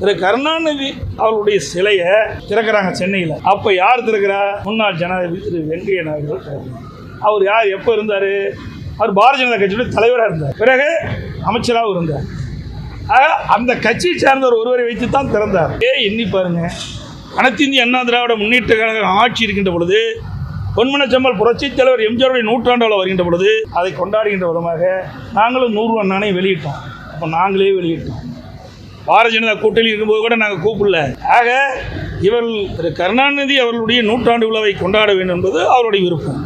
திரு கருணாநிதி அவருடைய சிலையை திறக்கிறாங்க சென்னையில். அப்போ யார் திறக்கிறா? முன்னாள் ஜனாதிபதி திரு வெங்கைய நாயுடு அவர் யார்? எப்போ இருந்தார்? அவர் பாரதிய ஜனதா கட்சியுடைய தலைவராக இருந்தார். பிறகு அமைச்சராகவும் இருந்தார். ஆக அந்த கட்சியை சார்ந்தவர் ஒருவரை வைத்து தான் திறந்தார். ஏ எண்ணி பாருங்க. அனைத்து இந்திய அண்ணா திராவிட முன்னேற்ற கழக ஆட்சி இருக்கின்ற பொழுது பொன்மனச்சம்மல் புரட்சித் தலைவர் எம்ஜிஆருடைய நூற்றாண்டாவில் வருகின்ற பொழுது அதை கொண்டாடுகின்ற விதமாக நாங்களும் நூறுரூவா நாணயம் வெளியிட்டோம். அப்போ நாங்களே வெளியிட்டோம். பாரதிய ஜனதா கூட்டணி இருக்கும்போது கூட நாங்கள் கூப்பிடல. ஆக இவர் திரு கருணாநிதி அவர்களுடைய நூற்றாண்டு விழாவை கொண்டாட வேண்டும் என்பது அவருடைய விருப்பம்.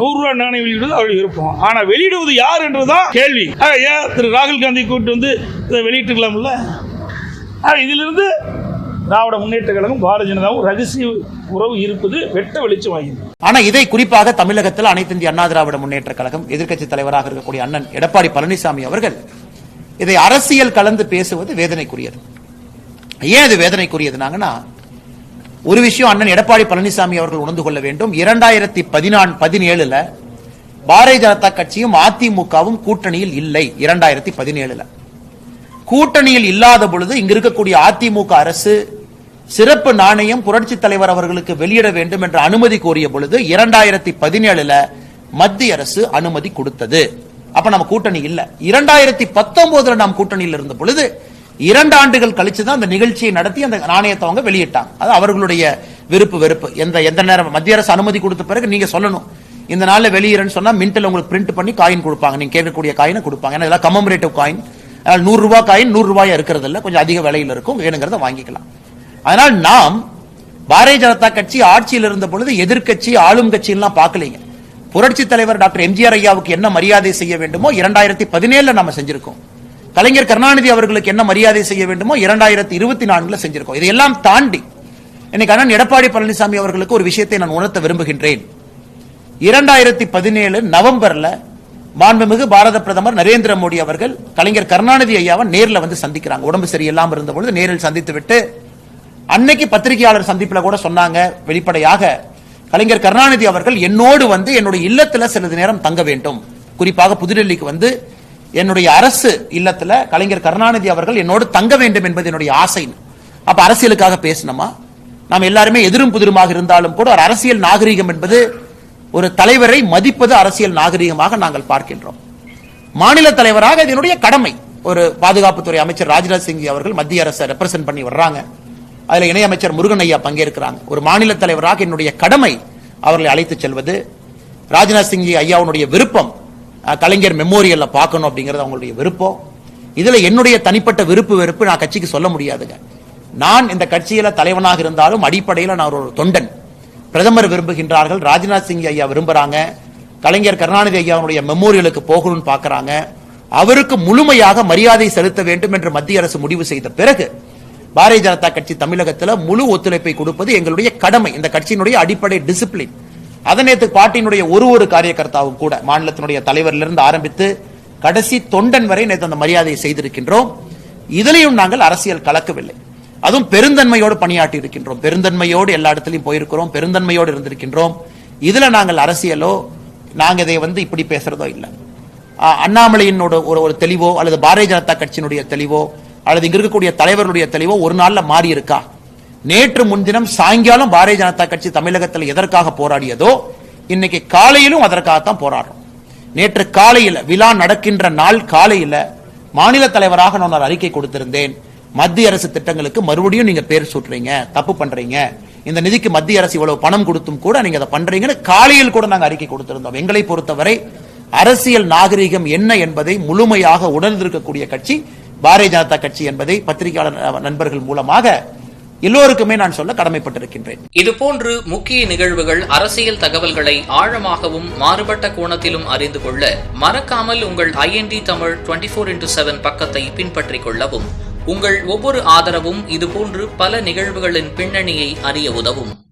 நூறுரூவா நாணயம் வெளியிடுவது அவருடைய விருப்பம். ஆனால் வெளியிடுவது யார் என்றுதான் கேள்வி. ஆக ஏன் திரு ராகுல் காந்தி கூப்பிட்டு வந்து இதை வெளியிட்டுக்கலாம்ல ஆனால் இதிலிருந்து திராவிட முன்னேற்ற கழகம் பாரதிய ஜனதாவும் ரகசிய உறவு இருப்பது வெட்ட வெளிச்சமாகிறது ஆனா இதை குறிப்பாக தமிழகத்தில் அனைத்து இந்திய அண்ணா திராவிட முன்னேற்ற கழகம் எதிர்க்கட்சி தலைவராக இருக்கக்கூடிய அண்ணன் எடப்பாடி பழனிசாமி அவர்கள் இதை அரசியல் கலந்து பேசுவது வேதனைக்குரியது. ஏன் இது வேதனைக்குரியதுனாங்கன்னா ஒரு விஷயம் அண்ணன் எடப்பாடி பழனிசாமி அவர்கள் உணர்ந்து கொள்ள வேண்டும். இரண்டாயிரத்தி பதினான் பதினேழுல பாரதிய ஜனதா கட்சியும் அதிமுகவும் கூட்டணியில் இல்லை. இரண்டாயிரத்தி பதினேழுல. கூட்டணியில் இல்லாத பொழுது இங்க இருக்கக்கூடிய அதிமுக அரசு சிறப்பு நாணயம் புரட்சி தலைவர் அவர்களுக்கு வெளியிட வேண்டும் என்ற அனுமதி கோரிய பொழுது இரண்டாயிரத்தி பதினேழுல மத்திய அரசு அனுமதி கொடுத்தது. அப்ப நம்ம கூட்டணி இல்ல. இரண்டாயிரத்தி பத்தொன்பதுல நாம் கூட்டணியில் இருந்த பொழுது இரண்டு ஆண்டுகள் கழிச்சு தான் அந்த நிகழ்ச்சியை நடத்தி அந்த நாணயத்தை அவங்க வெளியிட்டாங்க. அது அவர்களுடைய விருப்பு வெறுப்பு. எந்த எந்த நேரம் மத்திய அரசு அனுமதி கொடுத்த பிறகு நீங்க சொல்லணும். இந்த நாளில் வெளியிறன்னு சொன்னா மின்டல் உங்களுக்கு பிரிண்ட் பண்ணி காயின் கொடுப்பாங்க. நீங்க கேட்கக்கூடிய காயினை கொடுப்பாங்க. ஏன்னா இதெல்லாம் கமமரேட்டிவ் காயின் அதனால் நூறு ரூபாய் காயின் நூறு ரூபாயா இருக்கிறது இல்ல கொஞ்சம் அதிக விலையில் இருக்கும். வேணுங்கிறத வாங்கிக்கலாம். அதனால் நாம் பாரதிய ஜனதா கட்சி ஆட்சியில் இருந்த பொழுது எதிர்க்கட்சி ஆளும் கட்சி எல்லாம் பார்க்கலீங்க. புரட்சி தலைவர் டாக்டர் எம்ஜிஆர் ஐயாவுக்கு என்ன மரியாதை செய்ய வேண்டுமோ இரண்டாயிரத்தி பதினேழுல நம்ம செஞ்சிருக்கோம். கலைஞர் கருணாநிதி அவர்களுக்கு என்ன மரியாதை செய்ய வேண்டுமோ இரண்டாயிரத்தி இருபத்தி நான்குல செஞ்சிருக்கோம். இதையெல்லாம் தாண்டி இன்னைக்கு அண்ணன் எடப்பாடி பழனிசாமி அவர்களுக்கு ஒரு விஷயத்தை நான் உணர்த்த விரும்புகின்றேன். இரண்டாயிரத்தி பதினேழு நவம்பர்ல மாண்புமிகு பாரத பிரதமர் நரேந்திர மோடி அவர்கள் கலைஞர் கருணாநிதி ஐயாவை நேரில் வந்து சந்திக்கிறாங்க. உடம்பு சரியில்லாம இருந்த பொழுது நேரில் சந்தித்து விட்டு அன்னைக்கு பத்திரிகையாளர் சந்திப்பில் கூட சொன்னாங்க வெளிப்படையாக கலைஞர் கருணாநிதி அவர்கள் என்னோடு வந்து என்னுடைய இல்லத்தில் சிறிது நேரம் தங்க வேண்டும். குறிப்பாக புதுடெல்லிக்கு வந்து என்னுடைய அரசு இல்லத்தில் கலைஞர் கருணாநிதி அவர்கள் என்னோடு தங்க வேண்டும் என்பது என்னுடைய ஆசை. அப்ப அரசியலுக்காக பேசணுமா? நாம் எல்லாருமே எதிரும் புதிருமாக இருந்தாலும் கூட ஒரு அரசியல் நாகரிகம் என்பது ஒரு தலைவரை மதிப்பது அரசியல் நாகரிகமாக நாங்கள் பார்க்கின்றோம். மாநில தலைவராக இதனுடைய என்னுடைய கடமை. ஒரு பாதுகாப்புத்துறை அமைச்சர் ராஜ்நாத் சிங் அவர்கள் மத்திய அரசை ரெப்ரசென்ட் பண்ணி வர்றாங்க. அதில் இணையமைச்சர் முருகன் ஐயா பங்கேற்கிறாங்க. ஒரு மாநில தலைவராக என்னுடைய கடமை அவர்களை அழைத்து செல்வது. ராஜ்நாத் சிங் ஐயாவுடைய விருப்பம் கலைஞர் மெமோரியலில் பார்க்கணும் அப்படிங்கிறது அவங்களுடைய விருப்பம். இதில் என்னுடைய தனிப்பட்ட விருப்பு வெறுப்பு நான் கட்சிக்கு சொல்ல முடியாதுங்க. நான் இந்த கட்சியில் தலைவனாக இருந்தாலும் அடிப்படையில் நான் ஒரு தொண்டன். பிரதமர் விரும்புகின்றார்கள் ராஜ்நாத் சிங் ஐயா விரும்புகிறாங்க கலைஞர் கருணாநிதி ஐயாவுடைய மெமோரியலுக்கு போகணும்னு பார்க்குறாங்க. அவருக்கு முழுமையாக மரியாதை செலுத்த வேண்டும் என்று மத்திய அரசு முடிவு செய்த பிறகு பாரதிய ஜனதா கட்சி தமிழகத்தில் முழு ஒத்துழைப்பை கொடுப்பது எங்களுடைய கடமை. இந்த கட்சியினுடைய அடிப்படை டிசிப்ளின் அதனேத்து பாட்டியினுடைய ஒரு ஒரு காரியகர்த்தாவும் கூட மாநிலத்தினுடைய தலைவரிலிருந்து ஆரம்பித்து கடைசி தொண்டன் வரை நேற்று அந்த மரியாதையை செய்திருக்கின்றோம். இதிலையும் நாங்கள் அரசியல் கலக்கவில்லை. அதுவும் பெருந்தன்மையோடு பணியாற்றி இருக்கின்றோம். பெருந்தன்மையோடு எல்லா இடத்துலையும் போயிருக்கிறோம். பெருந்தன்மையோடு இருந்திருக்கின்றோம். இதுல நாங்கள் அரசியலோ நாங்க இதை வந்து இப்படி பேசுறதோ இல்லை. அண்ணாமலையினோட ஒரு ஒரு தெளிவோ அல்லது பாரதிய ஜனதா கட்சியினுடைய தெளிவோ அல்லது இங்க இருக்கக்கூடிய தலைவர்களுடைய தெளிவோ ஒரு நாள்ல மாறி இருக்கா? நேற்று முன்தினம் சாயங்காலம் பாரதிய ஜனதா கட்சி தமிழகத்தில் எதற்காக போராடியதோ இன்னைக்கு காலையிலும் அதற்காகத்தான் போராடுறோம். நேற்று காலையில் விழா நடக்கின்ற நாள் காலையில் மாநில தலைவராக நான் ஒரு அறிக்கை கொடுத்திருந்தேன். மத்திய அரசு திட்டங்களுக்கு மறுபடியும் நீங்க பேர் சூட்டுறீங்க தப்பு பண்றீங்க. இந்த நிதிக்கு மத்திய அரசு இவ்வளவு பணம் கொடுத்தும் கூட நீங்க அதை பண்றீங்கன்னு காலையில் கூட நாங்கள் அறிக்கை கொடுத்திருந்தோம். எங்களை பொறுத்தவரை அரசியல் நாகரிகம் என்ன என்பதை முழுமையாக உணர்ந்திருக்கக்கூடிய கட்சி பாரதிய ஜனதா கட்சி என்பதை பத்திரிகையாளர் நண்பர்கள் மூலமாக எல்லோருக்குமே நான் சொல்ல கடமைப்பட்டிருக்கின்றேன். இதுபோன்று முக்கிய நிகழ்வுகள் அரசியல் தகவல்களை ஆழமாகவும் மாறுபட்ட கோணத்திலும் அறிந்து கொள்ள மறக்காமல் உங்கள் IND Tamil twenty four into seven பக்கத்தை பின்பற்றிக் கொள்ளவும். உங்கள் ஒவ்வொரு ஆதரவும் இதுபோன்று பல நிகழ்வுகளின் பின்னணியை அறிய உதவும்.